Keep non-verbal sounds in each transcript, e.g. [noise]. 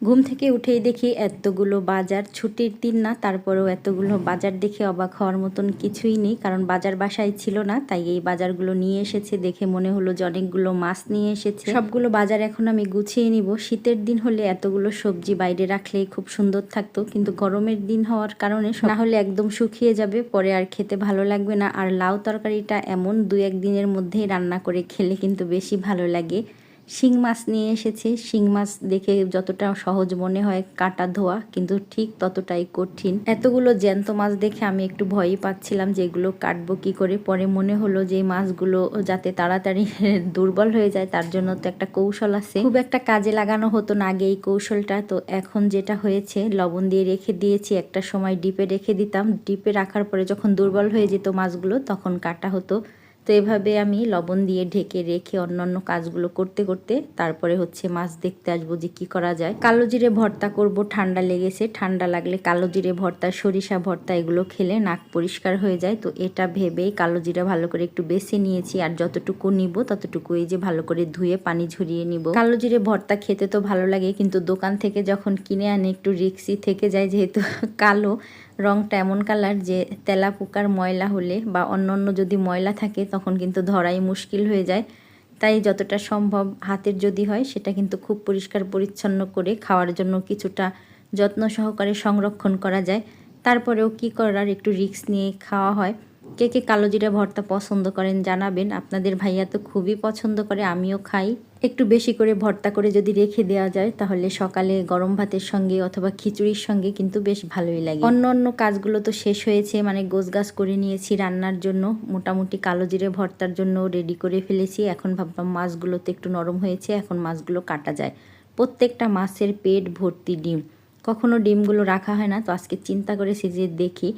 ঘুম থেকে উঠেই দেখি এতগুলো বাজার, ছুটির দিন না, তারপরেও এতগুলো বাজার দেখে অবাক হওয়ার মতন কিছুই নেই, কারণ বাজার বাসায় ছিল না, তাই এই বাজারগুলো নিয়ে এসেছে, দেখে মনে হলো যে অনেকগুলো মাছ নিয়ে এসেছে। সবগুলো বাজার এখন আমি গুছিয়ে নিব। শীতের দিন হলে এতগুলো সবজি বাইরে রাখলেই খুব সুন্দর থাকতো, কিন্তু গরমের দিন হওয়ার কারণে না হলে একদম শুকিয়ে যাবে, পরে আর খেতে ভালো লাগবে না। আর লাউ তরকারিটা এমন দু এক দিনের মধ্যেই রান্না করে খেলে কিন্তু বেশি ভালো লাগে। শিং মাছ নিয়ে এসেছে। শিং মাছ দেখে যতটা সহজ মনে হয় কাটা ধোয়া, কিন্তু ঠিক ততটাই কঠিন। এতগুলো জ্যান্ত মাছ দেখে আমি একটু ভয়ই পাচ্ছিলাম যে এগুলো কাটবো কি করে। পরে মনে হলো যে মাছগুলো যাতে তাড়াতাড়ি [laughs] দুর্বল হয়ে যায়, তার জন্য তো একটা কৌশল আছে। খুব একটা কাজে লাগানো হতো না আগে এই কৌশলটা, তো এখন যেটা হয়েছে, লবণ দিয়ে রেখে দিয়েছি, একটা সময় ডিপে রেখে দিতাম। ডিপে রাখার পরে যখন দুর্বল হয়ে যেত মাছগুলো, তখন কাটা হতো। তো এভাবে আমি লবণ দিয়ে ঢেকে রেখে অন্যান্য কাজগুলো করতে করতে তারপরে হচ্ছে মাছ দেখতে আসব যে কি করা যায়। কালো জিরে ভর্তা করব, ঠান্ডা লেগেছে। ঠান্ডা লাগলে কালো জিরে ভর্তা, সরিষা ভর্তা এগুলো খেলে নাক পরিষ্কার হয়ে যায়। তো এটা ভেবেই কালো জিরা ভালো করে একটু বেছে নিয়েছি আর যতটুকু নিব ততটুকু এই যে ভালো করে ধুয়ে পানি ঝরিয়ে নিব। কালো জিরে ভর্তা খেতে তো ভালো লাগে কিন্তু দোকান থেকে যখন কিনে আনে একটু রিক্সি থেকে যায় যেহেতু [laughs] কালো রংটা এমন কালার যে তেলা পোকার ময়লা হলে বা অন্য অন্য যদি ময়লা থাকে, তখন কিন্তু ধরাই মুশকিল হয়ে যায়। তাই যতটা সম্ভব হাতের যদি হয়, সেটা কিন্তু খুব পরিষ্কার পরিচ্ছন্ন করে খাওয়ার জন্য কিছুটা যত্ন সহকারে সংরক্ষণ করা যায়। তারপরেও কি করার, একটু রিক্স নিয়ে খাওয়া হয়। কে কে কালো জিরা ভর্তা পছন্দ করেন জানাবেন। আপনাদের ভাইয়া তো খুবই পছন্দ করে, আমিও খাই। একটু বেশি করে ভর্তা করে যদি রেখে দেওয়া যায়, তাহলে সকালে গরম ভাতের সঙ্গে অথবা খিচুড়ির সঙ্গে কিন্তু বেশ ভালোই লাগে। অন্য অন্য কাজগুলো তো শেষ হয়েছে মানে গাছ করে নিয়েছি রান্নার জন্য। মোটামুটি কালো জিরে ভর্তার জন্য রেডি করে ফেলেছি। এখন ভাবলাম মাছগুলো তো একটু নরম হয়েছে, এখন মাছগুলো কাটা যায়। প্রত্যেকটা মাছের পেট ভর্তি ডিম। কখনো ডিমগুলো রাখা হয় না, তো আজকে চিন্তা করে সে যে দেখি,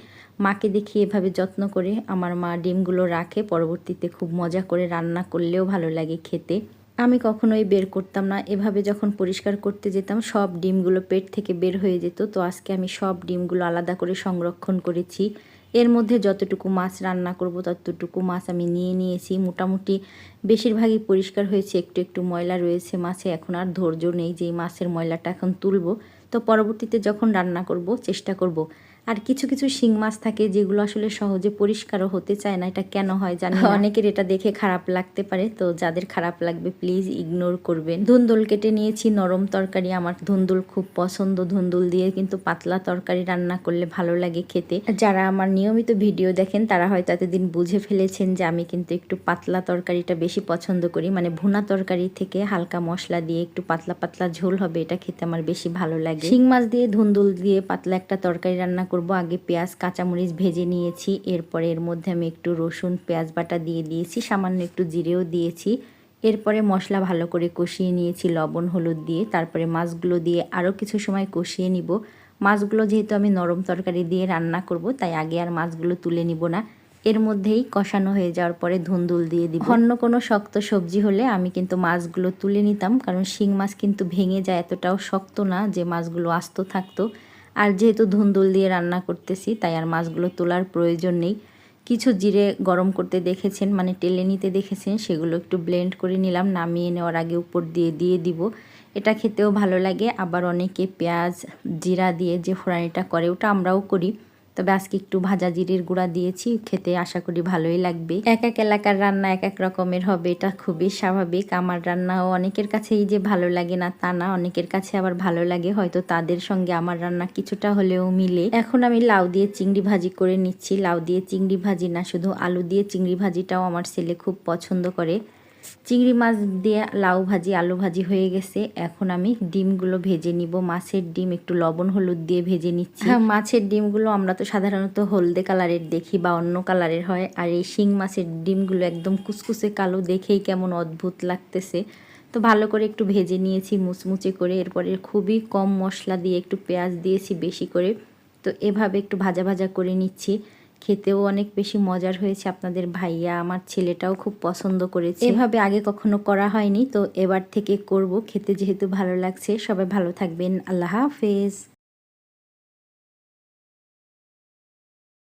মাকে দেখি এভাবে যত্ন করে আমার মা ডিমগুলো রাখে, পরবর্তীতে খুব মজা করে রান্না করলেও ভালো লাগে খেতে। আমি কখনোই বের করতাম না, এভাবে যখন পরিষ্কার করতে যেতাম, সব ডিমগুলো পেট থেকে বের হয়ে যেত, তো আজকে আমি সব ডিমগুলো আলাদা করে সংরক্ষণ করেছি। এর মধ্যে যতটুকু মাছ রান্না করব, ততটুকু মাছ আমি নিয়ে নিয়েছি। মোটামুটি বেশিরভাগই পরিষ্কার হয়েছে, একটু একটু ময়লা রয়েছে মাছে, এখন আর ধৈর্য নেই যে মাছের ময়লাটা এখন তুলব। তো পরবর্তীতে যখন রান্না করব, চেষ্টা করব আর কিছু কিছু শিং মাছ থাকে যেগুলো আসলে সহজে পরিষ্কারও হতে চায় না। এটা কেন হয় জানি [laughs] অনেকের এটা দেখে খারাপ লাগতে পারে। তো যাদের খারাপ লাগবে প্লিজ ইগনোর করবেন। ধুন্দুল কেটে নিয়েছি নরম তরকারি আমার। ধুন্দুল খুব পছন্দ ধুন্দুল দিয়ে কিন্তু পাতলা তরকারি রান্না করলে ভালো লাগে খেতে। যারা আমার নিয়মিত ভিডিও দেখেন তারা হয়তো এতদিন বুঝে ফেলেছেন যে আমি কিন্তু একটু পাতলা তরকারিটা বেশি পছন্দ করি। মানে ভুনা তরকারি থেকে হালকা মশলা দিয়ে একটু পাতলা পাতলা ঝোল হবে এটা খেতে আমার বেশি ভালো লাগে। শিং মাছ দিয়ে ধুন্দুল দিয়ে পাতলা একটা তরকারি রান্না করব। আগে পেঁয়াজ, কাঁচামরিচ ভেজে নিয়েছি। এরপরে এর মধ্যে আমি একটু রসুন, পেঁয়াজ বাটা দিয়ে দিয়েছি। সামান্য একটু জিরেও দিয়েছি। এরপরে মশলা ভালো করে কষিয়ে নিয়েছি লবণ, হলুদ দিয়ে। তারপরে মাছগুলো দিয়ে আরও কিছু সময় কষিয়ে নিব। মাছগুলো যেহেতু আমি নরম তরকারি দিয়ে রান্না করব, তাই আগে আর মাছগুলো তুলে নিব না। এর মধ্যেই কষানো হয়ে যাওয়ার পরে ধুন্দুল দিয়ে দিব। অন্য কোনো শক্ত সবজি হলে আমি কিন্তু মাছগুলো তুলে নিতাম, কারণ শিং মাছ কিন্তু ভেঙে যায়, এতটাও শক্ত না যে মাছগুলো আস্ত থাকতো। আর যেহেতু ধুন্দুল দিয়ে রান্না করতেছি, তাই আর মাছগুলো তোলার প্রয়োজন নেই। কিছু জিরে গরম করতে দেখেছেন মানে টেলে নিতে দেখেছেন, সেগুলো একটু ব্লেন্ড করে নিলাম, নামিয়ে নেওয়ার আগে উপর দিয়ে দিয়ে দিব। এটা খেতেও ভালো লাগে, আবার অনেকে পেঁয়াজ, জিরা দিয়ে যে ফোড়ানিটা করে, ওটা আমরাও করি। তবে আজকে একটু ভাজা জিরের গুঁড়া দিয়েছি, খেতে আশা করি ভালোই লাগবে। এক এক এলাকার রান্না এক এক রকমের হবে, এটা খুবই স্বাভাবিক। আমার রান্নাও অনেকের কাছেই যে ভালো লাগে না, তা না, অনেকের কাছে আবার ভালো লাগে, হয়তো তাদের সঙ্গে আমার রান্না কিছুটা হলেও মিলে। এখন আমি লাউ দিয়ে চিংড়ি ভাজি করে নিচ্ছি। লাউ দিয়ে চিংড়ি ভাজি না, শুধু আলু দিয়ে চিংড়ি ভাজিটাও আমার ছেলে খুব পছন্দ করে। চিংড়ি মাছ দিয়ে লাউ ভাজি, আলু ভাজি হয়ে গেছে। এখন আমি ডিমগুলো ভেজে নিব। মাছের ডিম একটু লবণ হলুদ দিয়ে ভেজে নিচ্ছি। হ্যাঁ মাছের ডিমগুলো আমরা তো সাধারণত হলদে কালারের দেখি বা অন্য কালারের হয়। আর এই শিং মাছের ডিমগুলো একদম কুচকুচে কালো, দেখেই কেমন অদ্ভুত লাগতেছে। তো ভালো করে একটু ভেজে নিয়েছি, মুচমুচে করে। এরপরে খুবই কম মশলা দিয়ে একটু পেঁয়াজ দিয়েছি বেশি করে। তো এভাবে একটু ভাজা ভাজা করে নিচ্ছি। খেতেও অনেক বেশি মজার হয়েছে আপনাদের ভাইয়া, আমার ছেলেটাও খুব পছন্দ করেছে। এভাবে আগে কখনো করা হয়নি, তো এবার থেকে করব। খেতে যেহেতু ভালো লাগছে, সবাই ভালো থাকবেন। আল্লাহ হাফেজ।